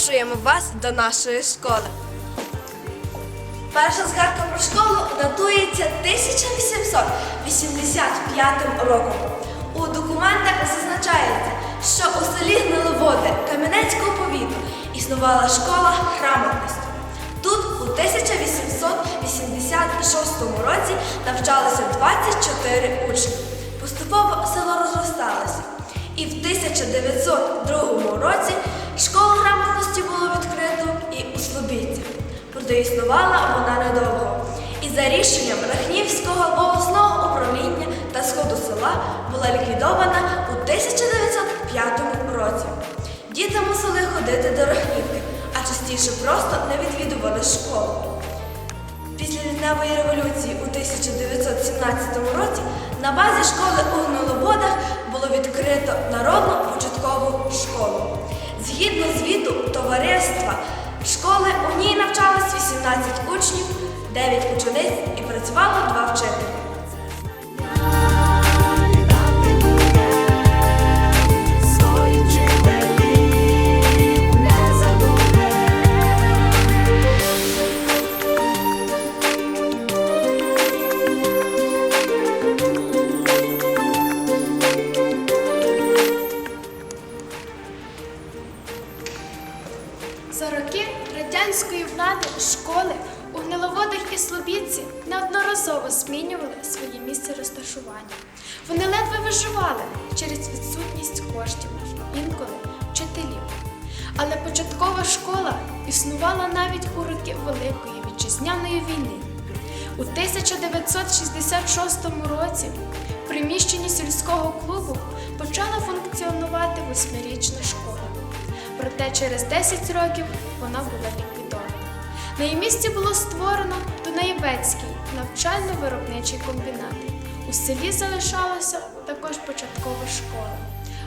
Запрошуємо вас до нашої школи. Перша згадка про школу датується 1885 роком. У документах зазначається, що у селі Гниловоди Кам'янецького повіту існувала школа грамотності. Тут у 1886 році навчалося 24 учні. Поступово село розросталося. І в 1902 році існувала вона недовго. І за рішенням Рахнівського обласного управління та сходу села була ліквідована у 1905 році. Діти мусили ходити до Рахнівки, а частіше просто не відвідували школу. Після лютневої революції у 1917 році на базі школи у Гниловодах було відкрито народну початкову школу. Згідно звіту товариства школи у ній навчалось 18 учнів, 9 учениць і працювало 2 вчителі. У 1966 році в приміщенні сільського клубу почала функціонувати восьмирічна школа. Проте через 10 років вона була ліквідована. На її місці було створено Дунаєвецький навчально-виробничий комбінат. У селі залишалася також початкова школа.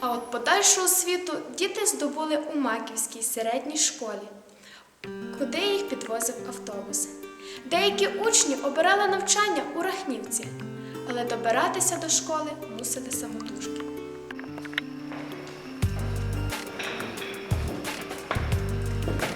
А от подальшу освіту діти здобули у Маківській середній школі, куди їх підвозив автобус. Деякі учні обирали навчання у Рахнівці, але добиратися до школи мусили самотужки.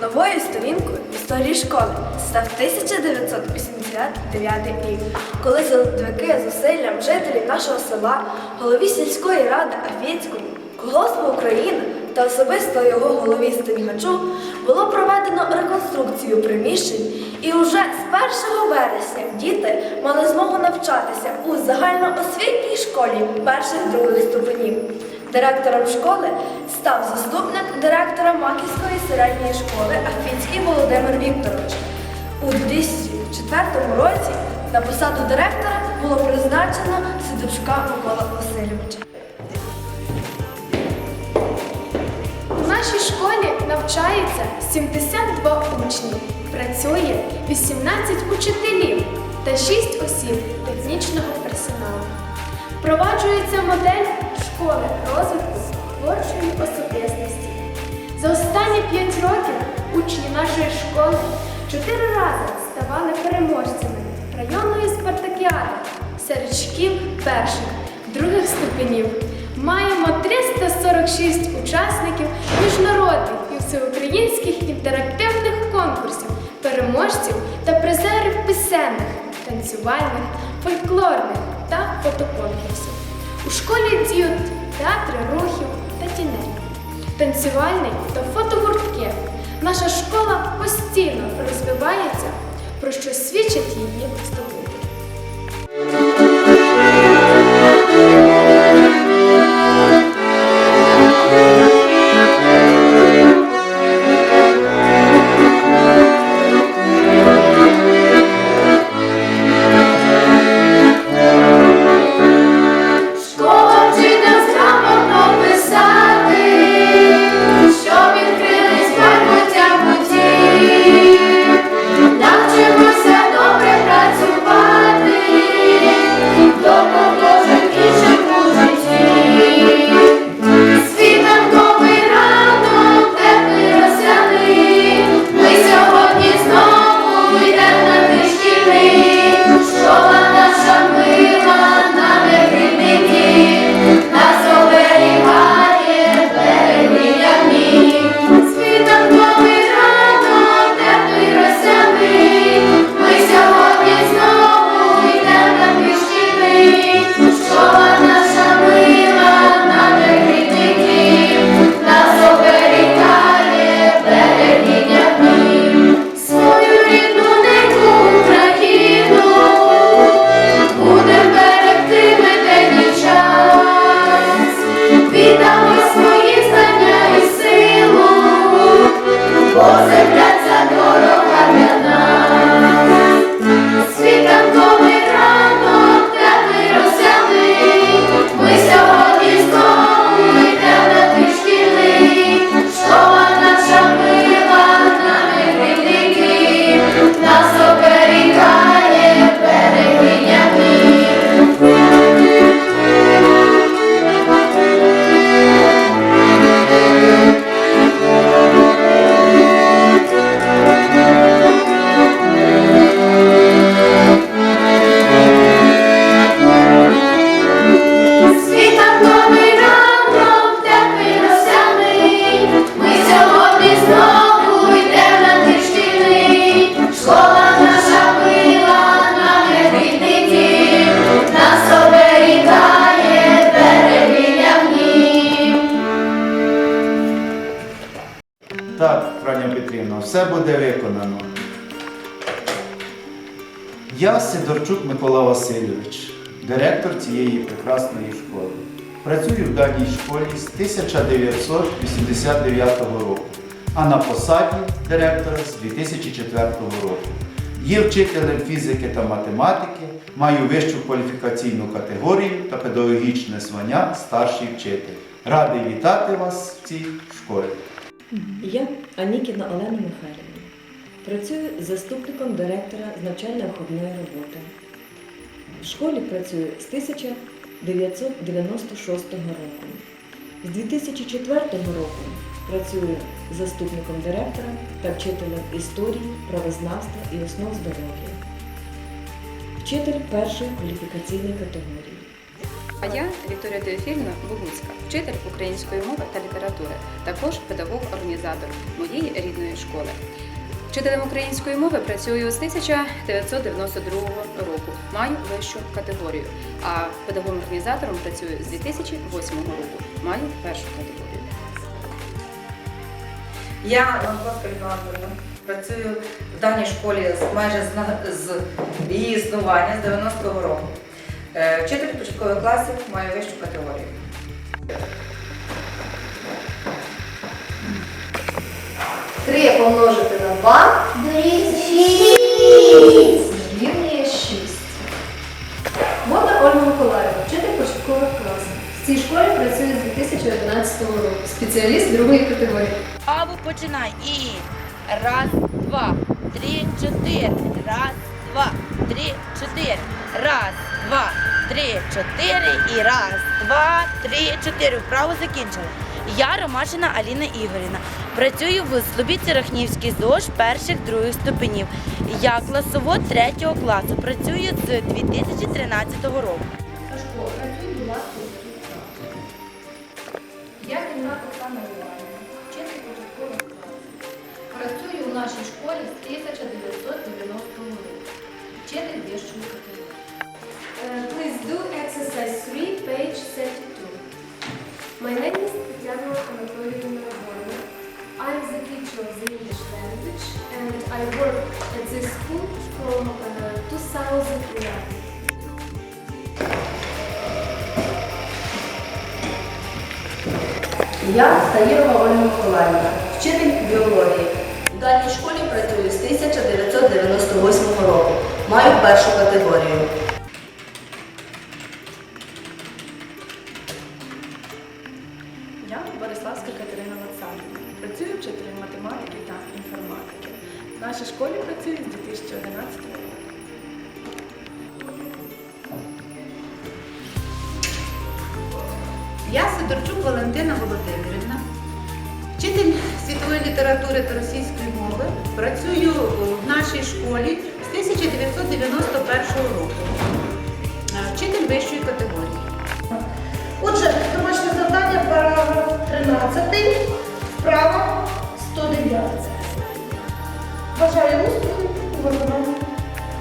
Новою сторінкою в історії школи став 1989 рік, коли завдяки зусиллям жителів нашого села, голові сільської ради Афінської, колгоспу України та особисто його голові Стельгачу було проведено реконструкцію приміщень, і уже з 1 вересня діти мали змогу навчатися у загальноосвітній школі перших других ступенів. Директором школи став заступник директора Маківської середньої школи Афінський Володимир Вікторович. У 2004 році на посаду директора було призначено Сидорчука Микола Васильовича. Навчається 72 учні, працює 18 учителів та 6 осіб технічного персоналу. Впроваджується модель школи розвитку творчої особистості. За останні 5 років учні нашої школи чотири рази ставали переможцями районної спартакіади серед шкіл перших, других ступенів. Маємо 346 учасників міжнародних всеукраїнських інтерактивних конкурсів, переможців та призерів пісенних, танцювальних, фольклорних та фотоконкурсів. У школі діють театри рухів та тіней, танцювальний та фотогуртки. Наша школа постійно розвивається, про що свідчать її здобутки. Все буде виконано. Я Сидорчук Микола Васильович, директор цієї прекрасної школи. Працюю в даній школі з 1989 року, а на посаді директора з 2004 року. Є вчителем фізики та математики, маю вищу кваліфікаційну категорію та педагогічне звання старший вчитель. Радий вітати вас в цій школі. Я Анікіна Олена Михайлівна. Працюю заступником директора з навчально-виховної роботи. В школі працюю з 1996 року. З 2004 року працюю заступником директора та вчителем історії, правознавства і основ здоров'я. Вчитель першої кваліфікаційної категорії. А я Вікторія Теофільна Богуцька, вчитель української мови та літератури, також педагог-організатор моєї рідної школи. Вчителем української мови працюю з 1992 року. Маю вищу категорію. А педагогом-організатором працюю з 2008 року. Маю першу категорію. Я Людмила працюю в даній школі майже з її існування з 90-го року. Е, Вчитель початкових класів маю вищу категорію. Три помножити на два дорівнює 6. Мода Ольга Миколаївна, вчитель початкових класів. В цій школі працює з 2011 року. Спеціаліст другої категорії. Або починай. І раз, два, три, чотири. Раз, два, три, чотири. Раз, два, три, чотири. І раз, два, три, чотири. Вправо закінчили. Я Ромашина Аліна Ігорівна. Працюю в Слобідці Рахнівській ЗОЖ перших других ступенів. Я класовод третього класу. Працюю з 2013 року. Сашко, працюю до вас Я Кімнат Оксана Іванівна, вчитель класів. Працюю у нашій школі з 1990 року. Вчитель вищої категорії. Please do exercise 3, page 32. My name is Tatiana Anatolievna Nagorna. I'm the teacher of the English language and I work at this school from uh, 2011. Я Таїрова Ольга Миколаївна, вчитель біології. В даній школі працюю з 1998 року. Маю першу категорію. В нашій школі працюю з 2011 року. Я Сидорчук Валентина Володимирівна, вчитель світової літератури та російської мови. Працюю в нашій школі з 1991 року. Е, Вчитель вищої категорії. Отже, домашнє завдання, параграф 13, вправа 109. Бажаю успіху у виконанні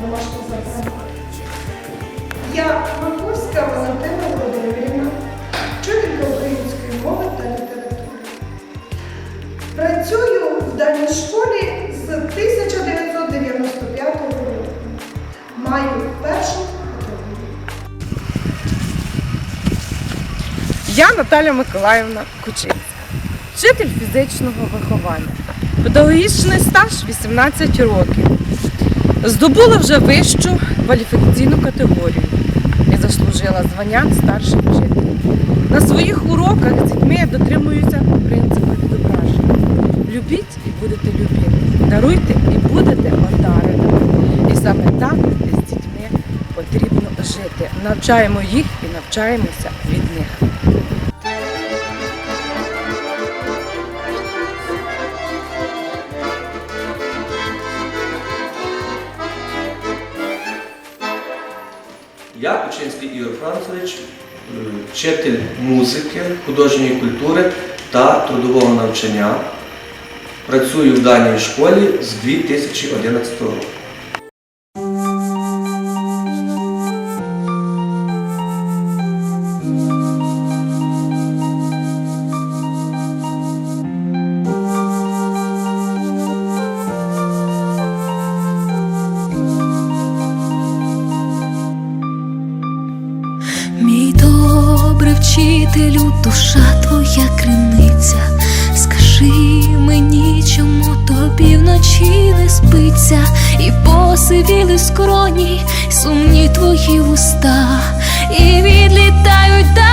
домашнього завдання. Я Марковська Валентина Володимирівна, вчителька української мови та літератури. Працюю в даній школі з 1995 року. Маю першу категорію. Я Наталя Миколаївна Кучинська, вчитель фізичного виховання. Педагогічний стаж 18 років. Здобула вже вищу кваліфікаційну категорію і заслужила звання старший вчитель. На своїх уроках з дітьми я дотримуюся принципу відображення. Любіть і будете любити. Даруйте і будете одарені. І саме так з дітьми потрібно жити. Навчаємо їх і навчаємося від них. Я Кучинський Ігор Францович, е, вчитель музики, художньої культури та трудового навчання. Працюю в даній школі з 2011 року. вночі не спиться, і посивіли скроні, сумні твої уста, і відлітають.